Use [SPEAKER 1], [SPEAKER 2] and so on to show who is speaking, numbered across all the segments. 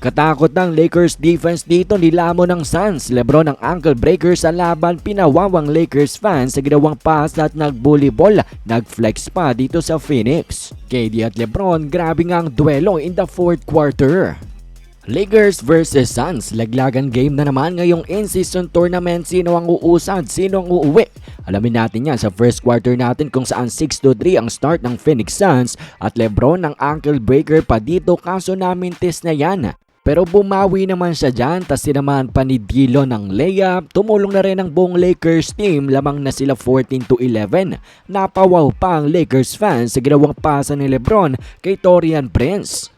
[SPEAKER 1] Katakot ng Lakers defense dito nilamo ng Suns. Lebron ang ankle breaker sa laban pinawawang Lakers fans sa ginawang pass at nagbully ball. Nagflex pa dito sa Phoenix. KD at Lebron grabe nga ang duelo in the fourth quarter. Lakers versus Suns. Laglagan game na naman ngayong in-season tournament. Sino ang uusad? Sino ang uuwi? Alamin natin yan sa first quarter natin kung saan 6-3 ang start ng Phoenix Suns at Lebron ang ankle breaker pa dito kaso namin test na yan. Pero bumawi naman siya dyan, tas sinamahan pa ni Dilo ng layup. Tumulong na rin ang buong Lakers team, lamang na sila 14 to 11. Napawaw pa ang Lakers fans sa ginawang pasa ni Lebron kay Torian Prince.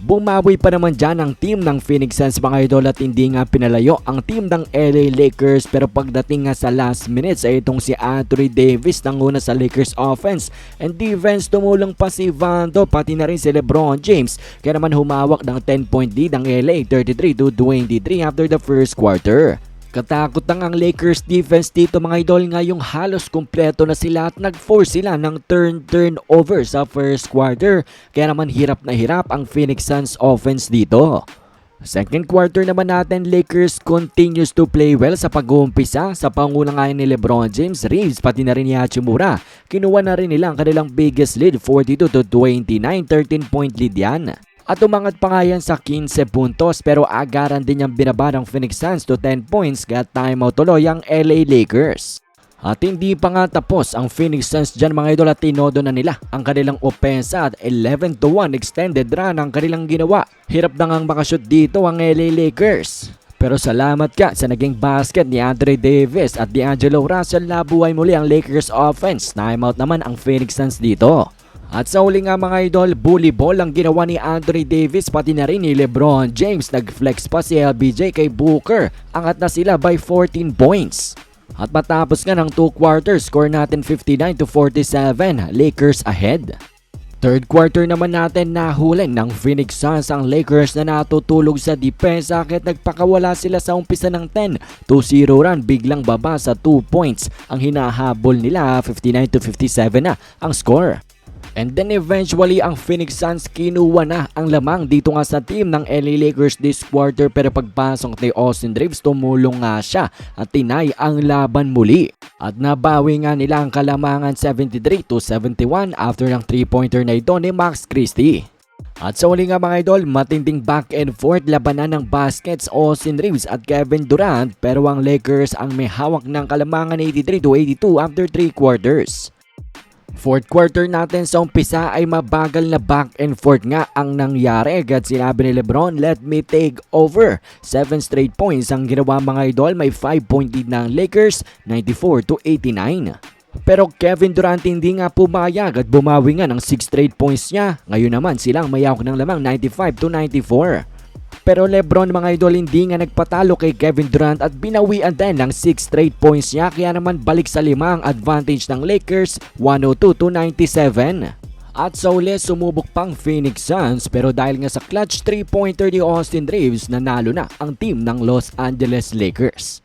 [SPEAKER 1] Bumawi pa naman dyan ang team ng Phoenix Suns mga idol at hindi nga pinalayo ang team ng LA Lakers. Pero pagdating nga sa last minutes ay itong si Anthony Davis nanguna sa Lakers offense. And defense tumulong pa si Vando pati na rin si Lebron James. Kaya naman humawak ng 10 point lead ang LA 33 to 23 after the first quarter. Katakot lang ang Lakers defense dito mga idol ngayong halos kumpleto na sila at nag-force sila ng turn-turnover sa first quarter. Kaya naman hirap na hirap ang Phoenix Suns offense dito. Second quarter naman natin, Lakers continues to play well sa pag-uumpisa sa panguna ngayon ni Lebron James, Reeves pati na rin ni Hachimura. Kinuha na rin nila ang kanilang biggest lead 42 to 29, 13 point lead yan. At umangat pa yan sa 15 puntos pero agaran din niyang binaba ng Phoenix Suns to 10 points kaya timeout tuloy ang LA Lakers. At hindi pa nga tapos ang Phoenix Suns dyan mga idol at tinodo na nila ang kanilang opensa at 11 to 1 extended run ang kanilang ginawa. Hirap na ngang makashoot dito ang LA Lakers. Pero salamat ka sa naging basket ni Andre Davis at D'Angelo Russell nabuhay muli ang Lakers offense. Timeout naman ang Phoenix Suns dito. At sa uli nga mga idol, bully ball ang ginawa ni Andre Davis pati na rin ni Lebron James. Nag-flex pa si LBJ kay Booker. Angat na sila by 14 points. At matapos nga ng 2 quarters, score natin 59 to 47, Lakers ahead. Third quarter naman natin nahulin ng Phoenix Suns ang Lakers na natutulog sa depensa kahit nagpakawala sila sa umpisa ng 10. 2-0 run biglang baba sa 2 points. Ang hinahabol nila 59 to 57 na ang score. And then eventually ang Phoenix Suns kinuha na ang lamang dito nga sa team ng LA Lakers this quarter pero pagpasok ni Austin Reeves tumulong nga siya at tinay ang laban muli. At nabawi nga nila ang kalamangan 73 to 71 after ng 3-pointer na ito ni Max Christie. At sa uli nga mga idol, matinding back and forth labanan ng baskets Austin Reeves at Kevin Durant pero ang Lakers ang may hawak ng kalamangan 83 to 82 after 3 quarters. Fourth quarter natin sa umpisa ay mabagal na back and forth nga ang nangyari. Agad sinabi ni Lebron, let me take over. 7 straight points ang ginawa mga idol. May 5 point lead ng Lakers, 94 to 89. Pero Kevin Durant hindi nga pumayag at bumawi nga ng 6 straight points niya. Ngayon naman silang mayawak ng lamang 95 to 94. Pero Lebron mga idol hindi nga nagpatalo kay Kevin Durant at binawian din ng 6 straight points niya kaya naman balik sa lima ang advantage ng Lakers 102 to 97. At sa uli sumubok pang Phoenix Suns pero dahil nga sa clutch 3-pointer ni Austin Reeves nanalo na ang team ng Los Angeles Lakers.